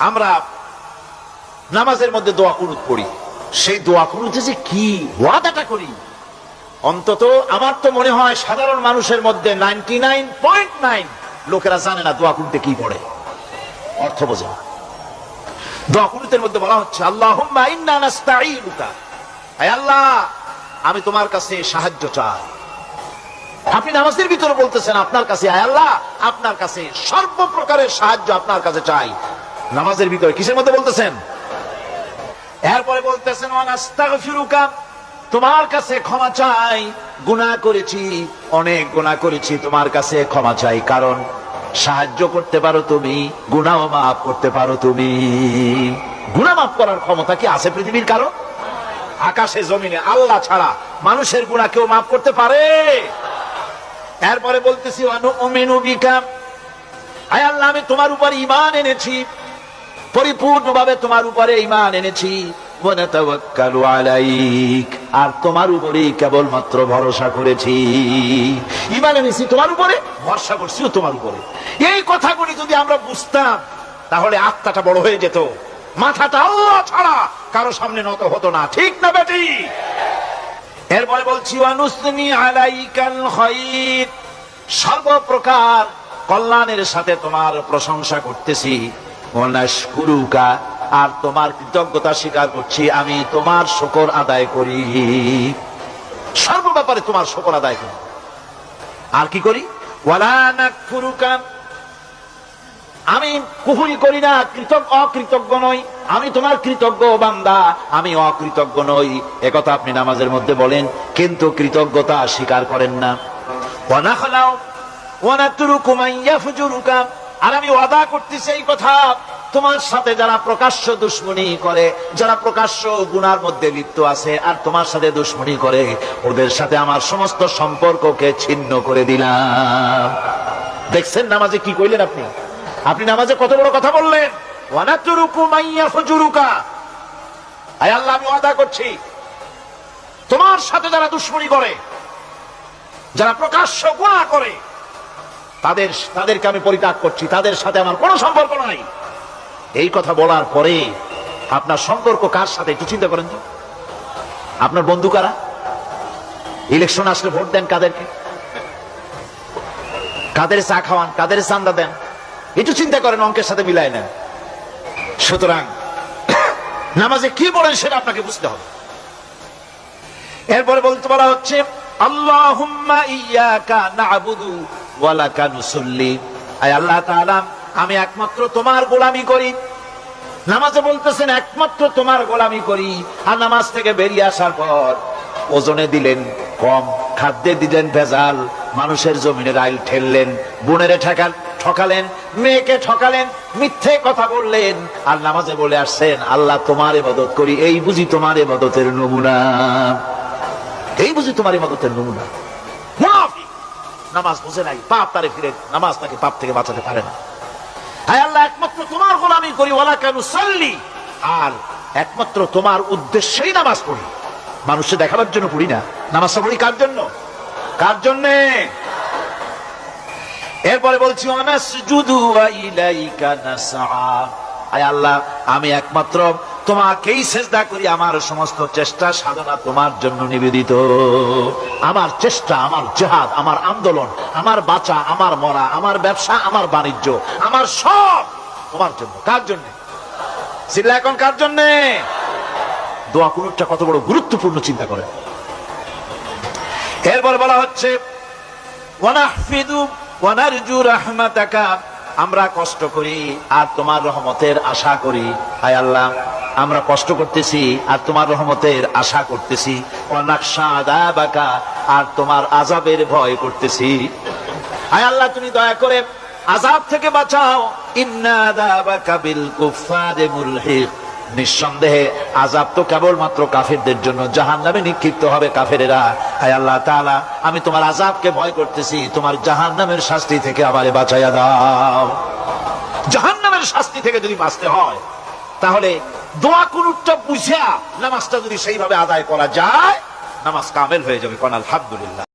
আমরা নামাজের মধ্যে দোয়া কুনুত পড়ি। সেই দোয়া কুনুতে যে কি ওয়াদাটা করি? অন্তত আমার তো মনে হয় সাধারণ মানুষের মধ্যে নাইনটি নাইন পয়েন্ট নাইন লোকেরা জানে না দোয়া কুনুতে কি পড়ে। অর্থ বোঝে না। দোয়া কুনুতের মধ্যে বলা হচ্ছে আল্লাহ আল্লাহ, আমি তোমার কাছে সাহায্য চাই। আপনি নামাজের ভিতরে বলতেছেন, আপনার কাছে, আয় আল্লাহ, আপনার কাছে সর্বপ্রকারের সাহায্য আপনার কাছে চাই। নামাজের ভিতরে কিসের মধ্যে বলতেছেন? এরপরে বলতেছেন তোমার কাছে ক্ষমা চাই। গুনাহ করেছি, অনেক গুনাহ করেছি, তোমার কাছে ক্ষমা চাই, কারণ সাহায্য করতে পারো তুমি গুনাহ মাফ করতে পারো তুমি। গুনাহ মাফ করার ক্ষমতা কি আছে পৃথিবীর কারও? আকাশে, জমিনে, আল্লাহ ছাড়া মানুষের গুনাহ কেউ মাফ করতে পারে? এরপরে বলতেছি আয় আল্লাহ, আমি তোমার উপর ইমান এনেছি। পরিপূর্ণভাবে তোমার উপরে ইমান এনেছি। আর তোমার উপরেই কেবলমাত্র ভরসা করেছি। ইমান এনেছি তোমার উপরে, ভরসা করছিও তোমার উপরে। এই কথাগুলি যদি আমরা বুঝতাম, তাহলে আত্মাটা বড় হয়ে যেত। মাথাটা আল্লাহ ছাড়া কারও সামনে নত হতো না। ঠিক না বেটি? এরপরে বলছি অনুসনি আলাইকাল সর্বপ্রকার কল্যাণের সাথে তোমার প্রশংসা করতেছি। অনাশকুরুকা আর তোমার কৃতজ্ঞতা স্বীকার করছি, আমি তোমার শকর আদায় করি। সর্ব ব্যাপারে তোমার শকর আদায় করি। আর কি করি? আমি কুহুরি করি না, কৃতজ্ঞ, অকৃতজ্ঞ নই। আমি তোমার কৃতজ্ঞ বান্দা, আমি অকৃতজ্ঞ নই। একথা আপনি নামাজের মধ্যে বলেন, কিন্তু কৃতজ্ঞতা স্বীকার করেন না। ওয়ানাখলাও ওয়ানাতুরুকু মাইয়াফজুরুকা আর আমি ওয়াদা করতেছি এই কথা, তোমার সাথে যারা প্রকাশ্য দুশ্মনী করে, যারা প্রকাশ্য গুনার মধ্যে লিপ্ত আছে, আর তোমার সাথে দুশ্মনী করে, ওদের সাথে আমার সমস্ত সম্পর্ককে ছিন্ন করে দিলাম। দেখছেন নামাজে কি কইলেন আপনি? আপনি নামাজে কত বড় কথা বললেন? ওয়ানাতুরুকু মাইয়াফজুরুকা আয় আল্লাহ, আমি ওয়াদা করছি, তোমার সাথে যারা দুশ্মনী করে, যারা প্রকাশ্য গুণা করে তাদের, তাদেরকে আমি পরিত্যাগ করছি, তাদের সাথে আমার কোনো সম্পর্ক নাই। এই কথা বলার পরে আপনার সম্পর্ক কার সাথে, একটু চিন্তা করেন তো। আপনার বন্ধু কারা? ইলেকশন আসলে ভোট দেন কাদেরকে? কাদের চা খাওয়ান, কাদের চান্দা দেন? একটু চিন্তা করেন, অঙ্কের সাথে মিলায় নেন। সুতরাং, নামাজে কি বলেন সেটা আপনাকে বুঝতে হবে। এরপরে বলতে বলা হচ্ছে, আল্লাহুম্মা ইয়াকা না'বুদু ওয়া লাকা নুসাল্লি আয় আল্লাহ তাআলা, আমি একমাত্র তোমার গোলামি করি। নামাজে বলতেছেন, একমাত্র তোমার গোলামি করি। আর নামাজ থেকে বেরিয়ে আসার পর ওজনে দিলেন কম, খাদ্যে দিলেন ভেজাল, মানুষের জমিনের আইল ঠেললেন, বোনের ঠেকাল ঠকালেন, মেয়েকে ঠকালেন, মিথ্যে কথা বললেন। আর নামাজে বলে আসছেন, আল্লাহ তোমার মদত করি, এই বুঝি তোমার মদতের নমুনা। এই বুঝি তোমার মদতের নমুনা। নামাজ বুঝে নাই পাপ তারে ফিরে নামাজ তাকে পাপ থেকে বাঁচাতে পারে না। হায় আল্লাহ, একমাত্র তোমার গোলামি করি ওলা কেন সাল্লি আর একমাত্র তোমার উদ্দেশ্যেই নামাজ পড়ি। মানুষকে দেখাবার জন্য পড়ি না। নামাজটা পড়ি কার জন্য? কার জন্যে? এরপরে বলছি আয় আল্লাহ, আমি একমাত্র তোমাকেই সেজদা করি, আমার সমস্ত চেষ্টা সাধনা তোমার জন্য নিবেদিত। আমার চেষ্টা, আমার জেহাদ, আমার আন্দোলন, আমার বাঁচা, আমার মরা, আমার ব্যবসা, আমার বাণিজ্য, আমার সব তোমার জন্য। কার জন্য? চিল্লা এখন কার জন্যে? দোয়া কুনুরটা কত বড় গুরুত্বপূর্ণ চিন্তা করে এরপর বলা হচ্ছে আমরা কষ্ট করি আর তোমার রহমতের আশা করি। হায় আল্লাহ আমরা কষ্ট করতেছি আর তোমার রহমতের আশা করতেছি। আর তোমার আজাবের ভয় করতেছি। হায় আল্লাহ, তুমি দয়া করে আজাব থেকে বাঁচাও। নিঃসন্দেহে আজাব তো কেবলমাত্র কাফেরদের জন্য জাহান নামে নিক্ষিপ্ত হবে কাফেরেরা। হায় আল্লাহ তাআলা, আমি তোমার আজাবকে ভয় করতেছি, তোমার জাহান নামের শাস্তি থেকে আমারে বাঁচাইয়া দাও। জাহান নামের শাস্তি থেকে যদি বাঁচতে হয়, তাহলে দোয়া কুনুরটা বুঝিয়া নামাজটা যদি সেইভাবে আদায় করা যায়, নামাজ কামেল হয়ে যাবে, কোন আলহামদুলিল্লাহ।